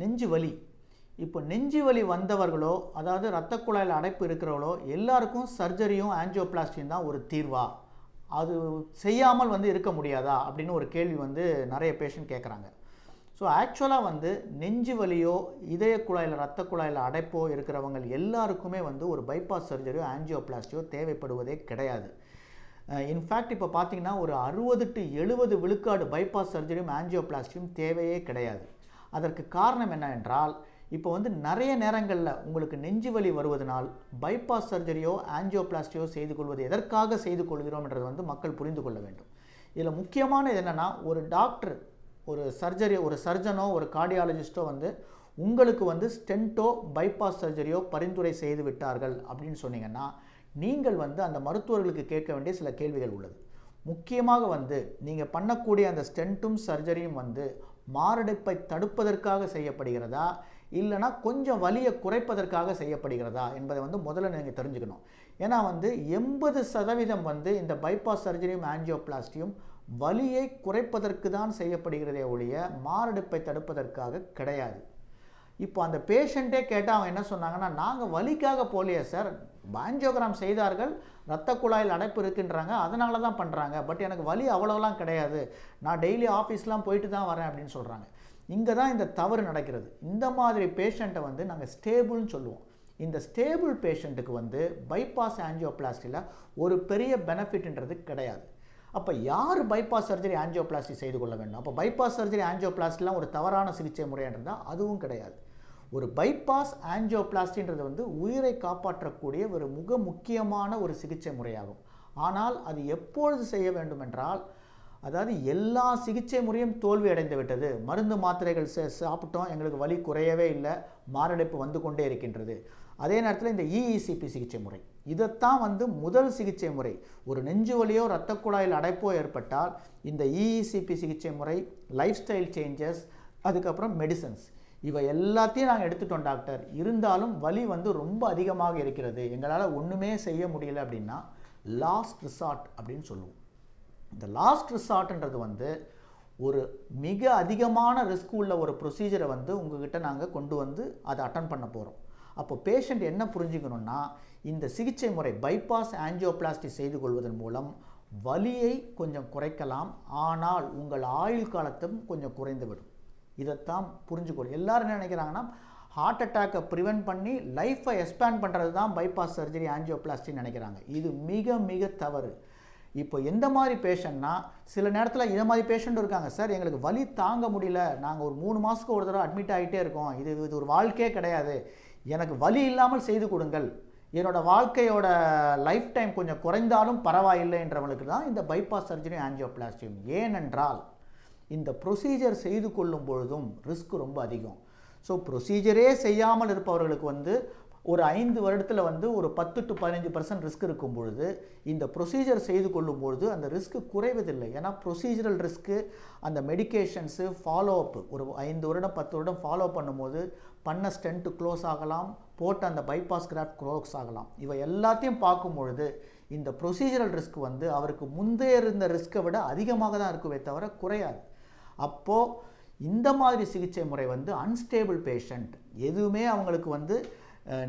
நெஞ்சு வலி. இப்போ நெஞ்சு வலி வந்தவர்களோ அதாவது இரத்த குழாயில் அடைப்பு இருக்கிறவங்களோ எல்லாருக்கும் சர்ஜரியும் ஆன்ஜியோபிளாஸ்டியும் தான் ஒரு தீர்வா? அது செய்யாமல் வந்து இருக்க முடியாதா? அப்படின்னு ஒரு கேள்வி வந்து நிறைய பேஷண்ட் கேட்குறாங்க. ஸோ ஆக்சுவலாக வந்து நெஞ்சு வலியோ இதய குழாயில் ரத்த குழாயில் அடைப்போ இருக்கிறவங்க எல்லாருக்குமே வந்து ஒரு பைபாஸ் சர்ஜரியோ ஆன்ஜியோபிளாஸ்டியோ தேவைப்படுவதே கிடையாது. இன்ஃபேக்ட் இப்போ பார்த்தீங்கன்னா ஒரு அறுபது டு எழுபது விழுக்காடு பைபாஸ் சர்ஜரியும் ஆன்ஜியோபிளாஸ்டியும் தேவையே கிடையாது. அதற்கு காரணம் என்ன என்றால் இப்போ வந்து நிறைய நேரங்களில் உங்களுக்கு நெஞ்சு வலி வருவதனால் பைபாஸ் சர்ஜரியோ ஆஞ்சியோபிளாஸ்டியோ செய்து கொள்வது எதற்காக செய்து கொள்கிறோம் என்றது வந்து மக்கள் புரிந்து கொள்ள வேண்டும். இதில் முக்கியமானது என்னென்னா ஒரு டாக்டர் ஒரு சர்ஜரி ஒரு சர்ஜனோ ஒரு கார்டியாலஜிஸ்ட்டோ வந்து உங்களுக்கு வந்து ஸ்டென்ட்டோ பைபாஸ் சர்ஜரியோ பரிந்துரை செய்து விட்டார்கள் அப்படின்னு சொன்னீங்கன்னா நீங்கள் வந்து அந்த மருத்துவர்களுக்கு கேட்க வேண்டிய சில கேள்விகள் உள்ளது. முக்கியமாக வந்து நீங்கள் பண்ணக்கூடிய அந்த ஸ்டென்ட்டும் சர்ஜரியும் வந்து மாரடைப்பை தடுப்பதற்காக செய்யப்படுகிறதா? இல்லைனா கொஞ்சம் வலியை குறைப்பதற்காக செய்யப்படுகிறதா? என்பதை வந்து முதல்ல நீங்கள் தெரிஞ்சுக்கணும். ஏன்னா வந்து எண்பது சதவீதம் வந்து இந்த பைபாஸ் சர்ஜரியும் ஆன்ஜியோபிளாஸ்டியும் வலியை குறைப்பதற்கு தான் செய்யப்படுகிறதே ஒழிய மாரடைப்பை தடுப்பதற்காக கிடையாது. இப்போ அந்த பேஷண்ட்டே கேட்டால் அவங்க என்ன சொன்னாங்கன்னா நாங்கள் வலிக்காக போகலையே சார். ஆஞ்சியோகிராம் செய்தார்கள். இரத்த குழாயில் அடைப்பு இருக்குன்றாங்க. அதனால தான் பண்ணுறாங்க பட் எனக்கு வலி அவ்வளோலாம் கிடையாது. நான் டெய்லி ஆஃபீஸ்லாம் போயிட்டு தான் வரேன் அப்படின்னு சொல்கிறாங்க இங்கே தான் இந்த தவறு நடக்கிறது. இந்த மாதிரி பேஷண்ட்டை வந்து நாங்கள் ஸ்டேபிள்னு சொல்லுவோம். இந்த ஸ்டேபிள் பேஷண்ட்டுக்கு வந்து பைபாஸ் ஆன்ஜியோபிளாஸ்டியில் ஒரு பெரிய பெனிஃபிட்ன்றது கிடையாது. அப்போ யார் பைபாஸ் சர்ஜரி ஆன்ஜியோபிளாஸ்டி செய்து கொள்ள வேண்டும்? அப்போ பைபாஸ் சர்ஜரி ஆன்ஜியோபிளாஸ்டிலாம் ஒரு தவறான சிகிச்சை முறைன்றால் அதுவும் கிடையாது. ஒரு பைபாஸ் ஆஞ்சியோபிளாஸ்டின்றது வந்து உயிரை காப்பாற்றக்கூடிய ஒரு மிக முக்கியமான ஒரு சிகிச்சை முறையாகும். ஆனால் அது எப்பொழுது செய்ய வேண்டும் என்றால் அதாவது எல்லா சிகிச்சை முறையும் தோல்வி அடைந்து விட்டது. மருந்து மாத்திரைகள் சாப்பிட்டோம் எங்களுக்கு வலி குறையவே இல்லை மாரடைப்பு வந்து கொண்டே இருக்கின்றது. அதே நேரத்தில் இந்த இஇசிபி சிகிச்சை முறை. இதைத்தான் வந்து முதல் சிகிச்சை முறை. ஒரு நெஞ்சு வலியோ இரத்த குழாயில் அடைப்போ ஏற்பட்டால் இந்த இஇசிபி சிகிச்சை முறை லைஃப் ஸ்டைல் சேஞ்சஸ் அதுக்கப்புறம் மெடிசன்ஸ் இவை எல்லாத்தையும் நாங்கள் எடுத்துட்டோம் டாக்டர். இருந்தாலும் வலி வந்து ரொம்ப அதிகமாக இருக்கிறது. எங்களால் ஒன்றுமே செய்ய முடியல அப்படின்னா லாஸ்ட் ரிசார்ட் அப்படின்னு சொல்லுவோம். இந்த லாஸ்ட் ரிசார்ட்ன்றது வந்து ஒரு மிக அதிகமான ரிஸ்க் உள்ள ஒரு ப்ரொசீஜரை வந்து உங்ககிட்ட நாங்கள் கொண்டு வந்து அதை அட்டன் பண்ண போகிறோம் அப்போ பேஷண்ட் என்ன புரிஞ்சுக்கணுன்னா இந்த சிகிச்சை முறை பைபாஸ் ஆஞ்சியோபிளாஸ்டி செய்து கொள்வதன் மூலம் வலியை கொஞ்சம் குறைக்கலாம். ஆனால் உங்கள் ஆயுள் காலத்தும் கொஞ்சம் குறைந்துவிடும். இதைத்தான் புரிஞ்சுக்கொள்ளும் எல்லாரும் என்ன நினைக்கிறாங்கன்னா ஹார்ட் அட்டாக்கை ப்ரிவென்ட் பண்ணி லைஃப்பை எக்ஸ்பேண்ட் பண்ணுறது தான் பைபாஸ் சர்ஜரி ஆஞ்சியோபிளாஸ்டின்னு நினைக்கிறாங்க. இது மிக மிக தவறு. இப்போ எந்த மாதிரி பேஷண்ட்னா சில நேரத்தில் இதை மாதிரி பேஷண்ட் இருக்காங்க. சார் எங்களுக்கு வலி தாங்க முடியல. நாங்கள் ஒரு மூணு மாதத்துக்கு ஒரு தடவை அட்மிட் ஆகிட்டே இருக்கோம். இது இது ஒரு வாழ்க்கையே கிடையாது. எனக்கு வலி இல்லாமல் செய்து கொடுங்கள். என்னோடய வாழ்க்கையோட லைஃப் டைம் கொஞ்சம் குறைந்தாலும் பரவாயில்லைன்றவங்களுக்கு தான் இந்த பைபாஸ் சர்ஜரி ஆஞ்சியோபிளாஸ்டியும் ஏனென்றால் இந்த ப்ரொசீஜர் செய்து கொள்ளும் பொழுதும் ரிஸ்க் ரொம்ப அதிகம். ஸோ ப்ரொசீஜரே செய்யாமல் இருப்பவர்களுக்கு வந்து ஒரு ஐந்து வருடத்தில் வந்து ஒரு பத்து டு பதினஞ்சு பர்சன்ட் ரிஸ்க் இருக்கும் பொழுது இந்த ப்ரொசீஜர் செய்து கொள்ளும் பொழுது அந்த ரிஸ்க் குறைவதில்லை. ஏன்னா ப்ரொசீஜரல் ரிஸ்க்கு அந்த மெடிக்கேஷன்ஸு ஃபாலோ அப் ஒரு ஐந்து வருடம் பத்து வருடம் ஃபாலோ பண்ணும்போது பண்ண ஸ்டென்ட்டு க்ளோஸ் ஆகலாம் போட்ட அந்த பைபாஸ் கிராஃப்ட் க்ளோஸ் ஆகலாம். இவை எல்லாத்தையும் பார்க்கும் பொழுது இந்த ப்ரொசீஜரல் ரிஸ்க் வந்து அவருக்கு முந்தைய இருந்த ரிஸ்க்கை விட அதிகமாக தான் இருக்குமே தவிர குறையாது. அப்போது இந்த மாதிரி சிகிச்சை முறை வந்து அன்ஸ்டேபிள் பேஷண்ட் எதுவுமே அவங்களுக்கு வந்து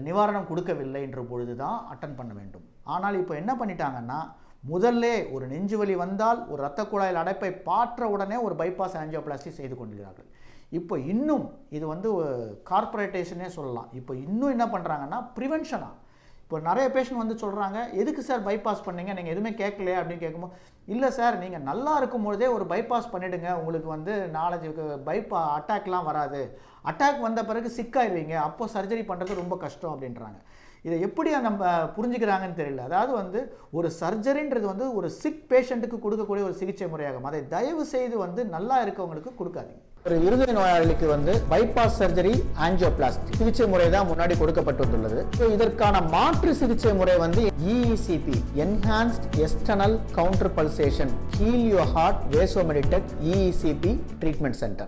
நிவாரணம் கொடுக்கவில்லை என்ற பொழுது தான் அட்டன் பண்ண வேண்டும். ஆனால் இப்போ என்ன பண்ணிட்டாங்கன்னா முதல்ல ஒரு நெஞ்சுவலி வந்தால் ஒரு இரத்த குழாயில் அடைப்பை பாற்ற உடனே ஒரு பைபாஸ் ஆஞ்சியோபிளாஸ்டி செய்து கொண்டிருக்கிறார்கள் இப்போ இன்னும் இது வந்து கார்பரேட்டேஷனே சொல்லலாம். இப்போ இன்னும் என்ன பண்ணுறாங்கன்னா ப்ரிவென்ஷனாக இப்போ நிறைய பேஷண்ட் வந்து சொல்கிறாங்க எதுக்கு சார் பைபாஸ் பண்ணீங்க? நீங்கள் எதுவுமே கேட்கலையே? அப்படின்னு கேட்கும்போது இல்லை சார் நீங்கள் நல்லா இருக்கும் பொழுதே ஒரு பைபாஸ் பண்ணிவிடுங்க உங்களுக்கு வந்து நாலேஜுக்கு பைப்பா அட்டாக்லாம் வராது. அட்டாக் வந்த பிறகு சிக்காயிருவீங்க அப்போ சர்ஜரி பண்ணுறது ரொம்ப கஷ்டம் அப்படின்றாங்க. இதை எப்படி நம்ம புரிஞ்சுக்கிறாங்கன்னு தெரியல. அதாவது வந்து ஒரு சர்ஜரின்றது வந்து ஒரு சிக் பேஷண்ட்டுக்கு கொடுக்கக்கூடிய ஒரு சிகிச்சை முறையாகும். அதை தயவு செய்து வந்து நல்லா இருக்கவங்களுக்கு கொடுக்காதீங்க. ஒரு இருதய நோயாளிக்கு வந்து பைபாஸ் சர்ஜரி ஆஞ்சியோபிளாஸ்டி சிகிச்சை முறை தான் முன்னாடி கொடுக்கப்பட்டுள்ளது. ஸோ இதற்கான மாற்று சிகிச்சை முறை வந்து EECP enhanced external counter pulsation heal your heart Vasomeditech EECP treatment centre